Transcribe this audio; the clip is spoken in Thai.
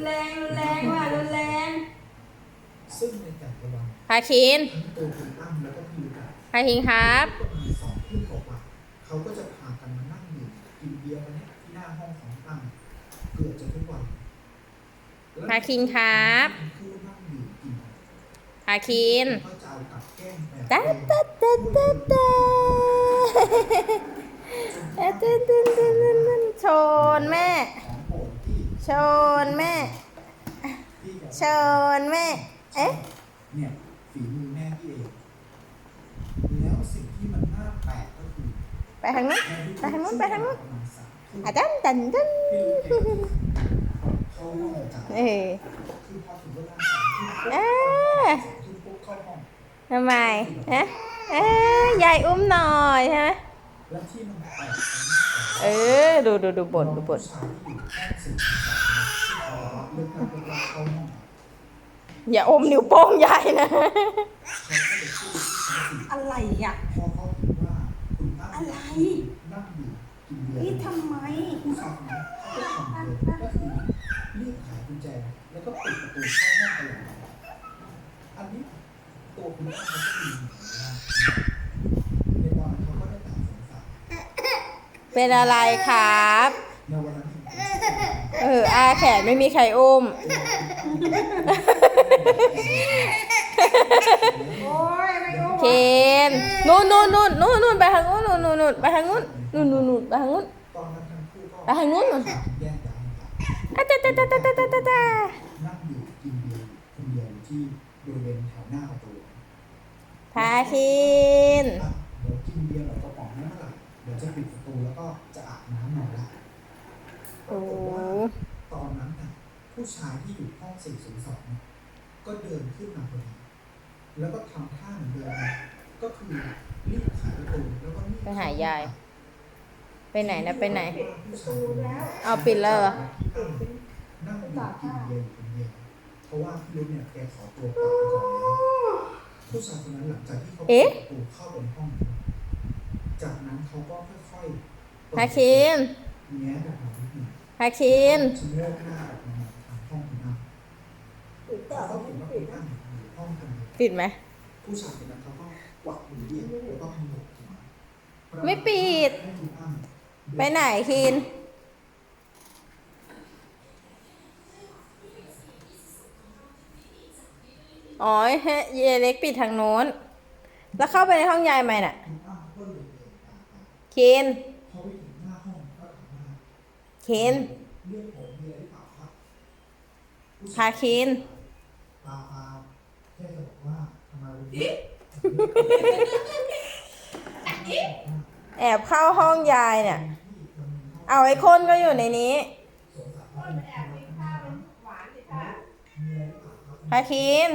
นแรงรุนแรงว่ะรุนแรงซึ่งในแต่ละวันพาคินทั้งตัวคุณตั้มแล้วก็พี่ลูกอะพาคินครับประมาณสองทุ่มกว่าๆเขาก็จะพากันมานั่งดื่มกินเบียร์กันเนี่ยที่หน้าห้องของตั้มเกือบจะทุกวันพาคินครับคือนั่งดื่มกินพาคินก็จะเอากับแก้มแบบตาตาตาตาตาตาตาตาตาตาชนแม่ของโปรดที่ ชนแม่ ชนแม่ เอ๊ะ เนี่ยฝีมือแม่พี่เองแล้วสิ่งที่มันน่าแปลกก็คือไปทางนู้นไปทางนู้นไปทางนู้นอาจารย์ดันดันเออเออทำไมฮะเออยายอุ้มหน่อยใช่ไหม เออดูดูดูบทดูบทอย่าอมนิ้วโป้งใหญ่นะ อะไรอะ อะไร นี่ทำไมรีบขายกุญแจแล้วก็ปิดประตูเข้าห้องไปเลยอันนี้ตัวคุณแม่เขาก็มี เป็นอะไรครับ เอออาแขนไม่มีใครอุ้ม เคนนู่นนู่นนู่นนู่นนู่นไปทางนู้นนู่นนู่นไปทางนู้นนู่นนู่นนู่นไปทางนู้นไปทางนู้นนู่อาตาตาตาตาตาตาตานู้นเบีที่นู้าคิน ปโอ้รากฏว่าตอนนั้นนะผู้ชายที่อยู่ห้อง402เนี่ยก็เดินขึ้นมาพอดีแล้วก็ทำท่าเหมือนเดิมก็คือรีบขายประตูแล้วก็รีบไปหายาย ไปไหนนะไปไหน ผู้ชายคนนั้เอาปิดแล้วเหรอ นั่งอยู่กินเยร์อยู่คนเดียวเพราะว่าพี่รุ่นเนี่ยแกขอตัวกลับไปก่อนแล้วผู้ชายคนนั้นหลังจากที่เขาเปิเอ๊ะดประตูเข้าไปในห้อง จากนั้นเขาก็ค่อยๆเปิดพาคิม พาคินปิดไหมไม่ปิด ไปไหนคินอ๋อเยเล็กปิดทางโน้น แล้วเข้าไปในห้องยายไหมน่ะ คิน คินเรียกผมมีอะไรหรือเปล่าครับพาคินเปล่าเปล่าแค่จะบอกว่าทำไมวันนี้แอบเข้าห้องยายเนี่ย เอาไอ้คนก็อยู่ในนี้พาคิน